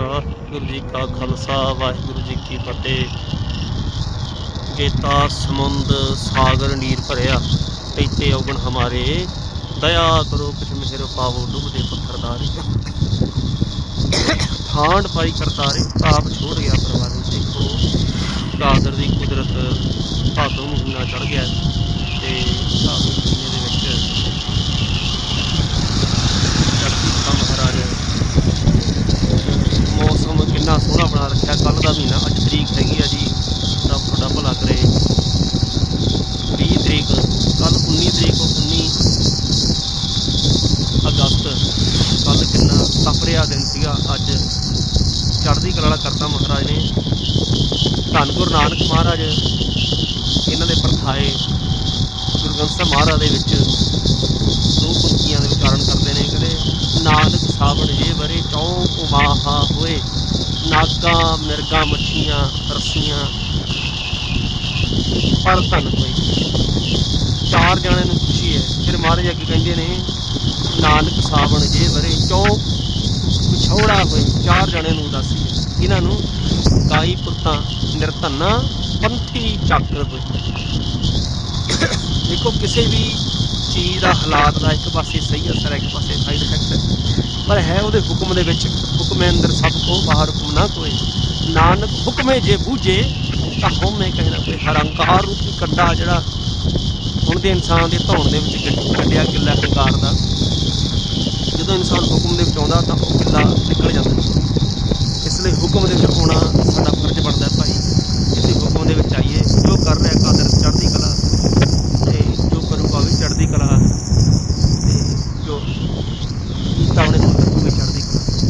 ਵਾਹਿਗੁਰੂ ਜੀ ਕਾ ਖਾਲਸਾ, ਵਾਹਿਗੁਰੂ ਜੀ ਕੀ ਫਤਿਹ। ਜੇਤਾ ਸਮੁੰਦ, ਸਾਗਰ, ਨੀਰ ਭਰਿਆ ਤੈਤੇ ਔਗਣ ਹਮਾਰੇ। ਦਇਆ ਕਰੋ ਕਿਛ ਮਿਹਰ ਪਾਵੋ, ਡੁੱਬਦੇ ਪੱਥਰਦਾਰੇ ਠਾਂਡ ਪਾਈ ਕਰਤਾਰੇ ਆਪ ਛੋੜ ਗਿਆ ਪਰਵਾਰ ਨੂੰ ਦੇਖੋ। ਕਾਦਰ ਦੀ ਕੁਦਰਤ ਭਾਦੋਂ ਮਹੀਨਾ ਚੜ ਗਿਆ ਤੇ ਭਾਦੋਂ ਮਹੀਨੇ ਦੇ ਵਿੱਚ ਧਰਤੀ ਦਾ ਮਹਾਰਾਜ ਮੌਸਮ ਕਿੰਨਾ ਸੋਹਣਾ ਬਣਾ ਰੱਖਿਆ ਕੱਲ ਦਾ ਮਹੀਨਾ ਅੱਜ ਤਰੀਕ ਹੈਗੀ ਆ ਜੀ ਰੱਬ ਤੁਹਾਡਾ ਭਲਾ ਕਰੇ 20 ਤਰੀਕ ਕੱਲ 19 ਤਰੀਕ 19 ਅਗਸਤ ਕੱਲ ਕਿੰਨਾ ਦਿਨ ਸੀਗਾ ਅੱਜ। ਚੜ੍ਹਦੀ ਕਲਾ ਵਾਲਾ ਕਰਤਾ ਮਹਾਰਾਜ ਨੇ। ਧੰਨ ਗੁਰੂ ਨਾਨਕ ਮਹਾਰਾਜ, ਇਹਨਾਂ ਦੇ ਪਰਥਾਏ, ਗੁਰੂ ਗ੍ਰੰਥ ਸਾਹਿਬ ਮਹਾਰਾਜ ਦੇ ਵਿੱਚ ਦੋ ਪੰਕਤੀਆਂ ਦੇ ਉਚਾਰਨ ਕਰਦੇ ਨੇ। ਕਹਿੰਦੇ, ਨਾਨਕ ਸਾਵਣ ਜੇ ਵਰੇ ਚੌਂਕ ਉਮਾਹਾ ਹੋਏ, ਨਾਗਾ ਮਿਰਗਾ ਮੱਛੀਆਂ ਰਸੀਆਂ। ਪਰ ਧੰਨ ਹੋਈ ਚਾਰ ਜਣਿਆਂ ਨੂੰ ਖੁਸ਼ੀ ਹੈ। ਫਿਰ ਮਹਾਰਾਜ ਅੱਗੇ ਕਹਿੰਦੇ ਨੇ, ਨਾਨਕ ਸਾਵਣ ਜੇ ਵਰੇ ਚੌਂਕ ਵਿਛੋੜਾ ਹੋਏ ਚਾਰ ਜਣਿਆਂ ਨੂੰ ਉਦਾਸੀ ਹੈ ਇਹਨਾਂ ਨੂੰ ਕਾਈ ਪੁੱਤਾਂ, ਨਿਰਧਨਾ, ਪੰਥੀ ਚੱਕਰ ਦੇਖੋ, ਕਿਸੇ ਵੀ ਚੀਜ਼ ਦਾ, ਹਾਲਾਤ ਦਾ ਇੱਕ ਪਾਸੇ ਸਹੀ ਅਸਰ ਹੈ, ਇੱਕ ਪਾਸੇ ਸਾਈਡ ਇਫੈਕਟ ਹੈ। ਪਰ ਹੈ ਉਹਦੇ ਹੁਕਮ ਦੇ ਵਿੱਚ, ਹੁਕਮੇ ਅੰਦਰ ਸਭ ਕੋ ਬਾਹਰ ਹੁਕਮ ਨਾ ਕੋਈ ਨਾਨਕ ਹੁਕਮੇ ਜੇ ਬੂਝੇ, ਤਾਂ ਹਉਮੈ ਕਹਿਣਾ ਕੋਈ ਹਰੰਕਾਰ ਰੂਪੀ ਕੰਡਾ ਜਿਹੜਾ ਹੁਣ ਦੇ ਇਨਸਾਨ ਦੇ ਧੌਣ ਦੇ ਵਿੱਚ ਕੱਢਿਆ, ਕਿੱਲਾ ਹੰਕਾਰ ਦਾ। ਜਦੋਂ ਇਨਸਾਨ ਹੁਕਮ ਦੇ ਵਿੱਚ ਆਉਂਦਾ, ਤਾਂ ਉਹ ਕਿੱਲਾ ਨਿਕਲ ਜਾਂਦਾ ਇਸ ਲਈ ਹੁਕਮ ਦੇ ਵਿੱਚ ਆਉਣਾ ਸਾਡਾ ਫਰਜ਼ ਬਣਦਾ ਹੈ ਭਾਈ ਇਸੇ ਹੁਕਮ ਦੇ ਵਿੱਚ ਆਈਏ ਜੋ ਕਰ ਰਿਹਾ ਕਾਦਰ ਚੜ੍ਹਦੀ ਕਲਾ ਤੇ ਜੋ ਕਰੂਗਾ ਵੀ ਚੜ੍ਹਦੀ ਕਲਾ ਤੇ ਜੋ ਕੀਤਾ ਉਹਨੇ ਉਹ ਵੀ ਚੜ੍ਹਦੀ ਕਲਾ